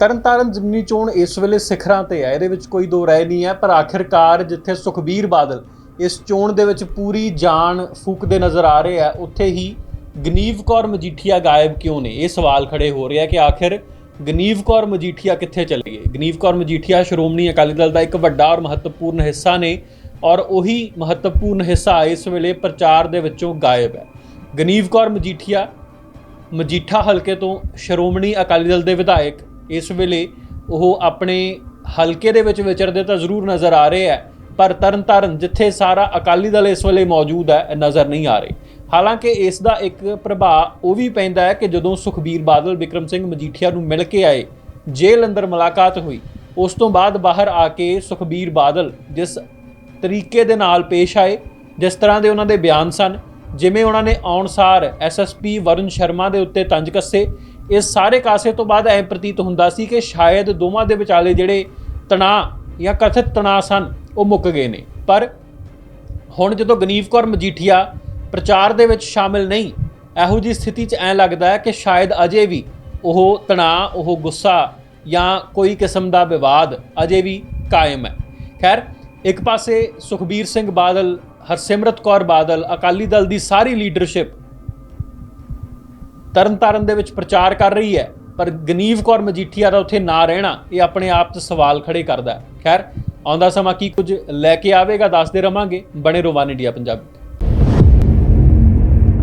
ਤਰਨਤਾਰਨ ਜ਼ਿਮਨੀ ਚੋਣ ਇਸ ਵੇਲੇ ਸਿਖਰਾਂ ਤੇ ਹੈ। ਇਹਦੇ ਵਿੱਚ ਕੋਈ ਦੋ ਰਾਏ ਨਹੀਂ ਹੈ, ਪਰ ਆਖਿਰਕਾਰ ਜਿੱਥੇ ਸੁਖਬੀਰ ਬਾਦਲ ਇਸ ਚੋਣ ਦੇ ਵਿੱਚ ਪੂਰੀ ਜਾਨ ਫੂਕਦੇ ਨਜ਼ਰ ਆ ਰਹੇ ਆ, ਉੱਥੇ ਹੀ ਗਨੀਵ ਕੌਰ ਮਜੀਠੀਆ ਗਾਇਬ ਕਿਉਂ ਨੇ? ਇਹ ਸਵਾਲ ਖੜੇ ਹੋ ਰਿਹਾ ਕਿ ਆਖਿਰ ਗਨੀਵ ਕੌਰ ਮਜੀਠੀਆ ਕਿੱਥੇ ਚਲੇ ਗਏ ਗਨੀਵ ਕੌਰ ਮਜੀਠੀਆ ਸ਼੍ਰੋਮਣੀ ਅਕਾਲੀ ਦਲ ਦਾ ਇੱਕ ਵੱਡਾ ਔਰ ਮਹੱਤਵਪੂਰਨ ਹਿੱਸਾ ਨੇ ਔਰ ਉਹੀ ਮਹੱਤਵਪੂਰਨ ਹਿੱਸਾ ਇਸ ਵੇਲੇ ਪ੍ਰਚਾਰ ਦੇ ਵਿੱਚੋਂ ਗਾਇਬ ਹੈ। ਗਨੀਵ ਕੌਰ ਮਜੀਠੀਆ ਮਜੀਠਾ ਹਲਕੇ ਤੋਂ ਸ਼੍ਰੋਮਣੀ ਅਕਾਲੀ ਦਲ ਦੇ ਵਿਧਾਇਕ ਇਸ ਵੇਲੇ ਉਹ ਆਪਣੇ ਹਲਕੇ ਦੇ ਵਿੱਚ ਵਿਚਰਦੇ ਤਾਂ ਜ਼ਰੂਰ ਨਜ਼ਰ ਆ ਰਹੇ ਹੈ ਪਰ ਤਰਨਤਾਰਨ ਜਿੱਥੇ ਸਾਰਾ ਅਕਾਲੀ ਦਲ ਇਸ ਵੇਲੇ ਮੌਜੂਦ ਹੈ ਨਜ਼ਰ ਨਹੀਂ ਆ ਰਹੇ। ਹਾਲਾਂਕਿ ਇਸ ਦਾ ਇੱਕ ਪ੍ਰਭਾਵ ਉਹ ਵੀ ਪੈਂਦਾ ਹੈ ਕਿ ਜਦੋਂ ਸੁਖਬੀਰ ਬਾਦਲ, ਵਿਕਰਮ ਸਿੰਘ ਮਜੀਠੀਆ ਨੂੰ ਮਿਲ ਕੇ ਆਏ, ਜੇਲ੍ਹ ਅੰਦਰ ਮੁਲਾਕਾਤ ਹੋਈ, ਉਸ ਤੋਂ ਬਾਅਦ ਬਾਹਰ ਆ ਕੇ ਸੁਖਬੀਰ ਬਾਦਲ ਜਿਸ ਤਰੀਕੇ ਦੇ ਨਾਲ ਪੇਸ਼ ਆਏ, ਜਿਸ ਤਰ੍ਹਾਂ ਦੇ ਉਹਨਾਂ ਦੇ ਬਿਆਨ ਸਨ, ਜਿਵੇਂ ਉਹਨਾਂ ਨੇ ਆਉਣਸਾਰ ਐਸਐਸਪੀ ਵਰੁਣ ਸ਼ਰਮਾ ਦੇ ਉੱਤੇ ਤੰਜ ਕੱਸੇ ਇਸ ਸਾਰੇ ਕਾਸੇ ਤੋਂ ਬਾਅਦ ਐ ਪ੍ਰਤੀਤ ਹੁੰਦਾ ਸੀ ਕਿ ਸ਼ਾਇਦ ਦੋਵਾਂ ਦੇ ਵਿਚਾਲੇ ਜਿਹੜੇ ਤਣਾਅ ਜਾਂ ਕਥਿਤ ਤਣਾਅ ਸਨ, ਉਹ ਮੁੱਕ ਗਏ ਨੇ। ਪਰ ਹੁਣ ਜਦੋਂ ਗਨੀਵ ਕੌਰ ਮਜੀਠੀਆ ਪ੍ਰਚਾਰ ਦੇ ਵਿੱਚ ਸ਼ਾਮਿਲ ਨਹੀਂ, ਇਹੋ ਜੀ ਸਥਿਤੀ 'ਚ ਐ ਲੱਗਦਾ ਹੈ ਕਿ ਸ਼ਾਇਦ ਅਜੇ ਵੀ ਉਹ ਤਣਾਅ, ਉਹ ਗੁੱਸਾ ਜਾਂ ਕੋਈ ਕਿਸਮ ਦਾ ਵਿਵਾਦ ਅਜੇ ਵੀ ਕਾਇਮ ਹੈ। ਖੈਰ, ਇੱਕ ਪਾਸੇ ਸੁਖਬੀਰ ਸਿੰਘ ਬਾਦਲ, ਹਰਸਿਮਰਤ ਕੌਰ ਬਾਦਲ, ਅਕਾਲੀ ਦਲ ਦੀ ਸਾਰੀ ਲੀਡਰਸ਼ਿਪ ਤਰਨਤਾਰਨ ਦੇ ਵਿੱਚ ਪ੍ਰਚਾਰ ਕਰ ਰਹੀ ਹੈ। ਪਰ ਗਨੀਵ ਕੌਰ ਮਜੀਠੀਆ ਦਾ ਉੱਥੇ ਨਾ ਰਹਿਣਾ, ਇਹ ਆਪਣੇ ਆਪ 'ਚ ਸਵਾਲ ਖੜੇ ਕਰਦਾ ਹੈ। ਖੈਰ, ਆਉਂਦਾ ਸਮਾਂ ਕੀ ਕੁਝ ਲੈ ਕੇ ਆਵੇਗਾ, ਦੱਸਦੇ ਰਵਾਂਗੇ। ਬਣੇ ਰੋਵਾਨ ਇੰਡੀਆ ਪੰਜਾਬੀ।